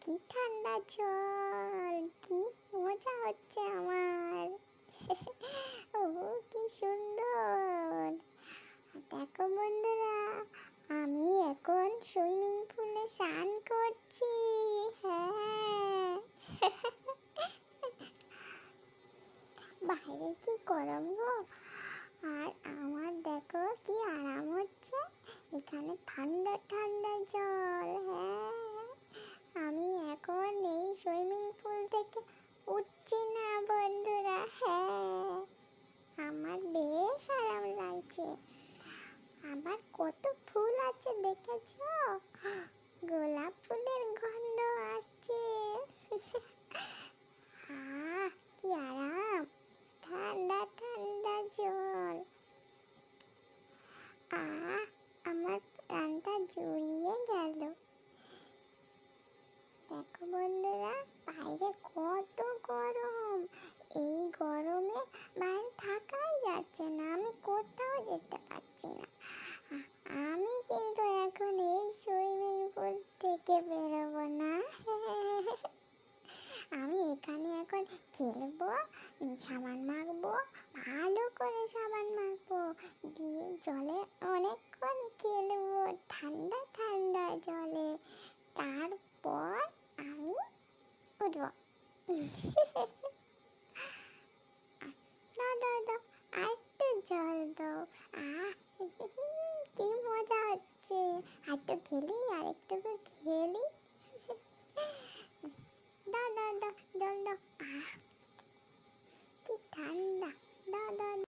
কি ঠান্ডা জল, কি মজা হচ্ছে আমার। ও কি সুন্দর। দেখো বন্ধুরা, আমি এখন সুইমিং পুলে স্নান করছি। হ্যাঁ। বাইরে কি গরম গো? আর আমার দেখো কি আরাম হচ্ছে। এখানে ঠান্ডা ঠান্ডা জল হ্যাঁ। আমি এখন এই সুইমিং পুল থেকে উঠছি না, বন্ধুরা হ্যাঁ। আমার বেশ আরাম লাগছে। আবার কত ফুল আছে দেখেছ? গোলাপ ফুলের গন্ধ আসছে। কি আরাম। ঠান্ডা ঠান্ডা জল। আহ আমার প্রাণটা জুড়িয়ে গেল দেখো বন্ধুরা বাইরে কত গরম এই গরমে বাইরে থাকাই যাচ্ছে না আমি কোথাও যেতে পারছি না। আমি কিন্তু এখন এই সুইমিং পুল থেকে বেরোবো না। আমি এখানে এখন খেলব, সাবান মাখবো, ভালো করে সাবান মাখবো। দিয়ে জলে অনেকক্ষণ খেলব, ঠান্ডা ঠান্ডা জলে। তারপর আমি উঠবো। দাও দাও আর একটু জল দাও। আহ কি মজা হচ্ছে আর তো খেলি আর একটু খেলি দাও দাও দাও জল দাও আহ কি ঠান্ডা দাও দাও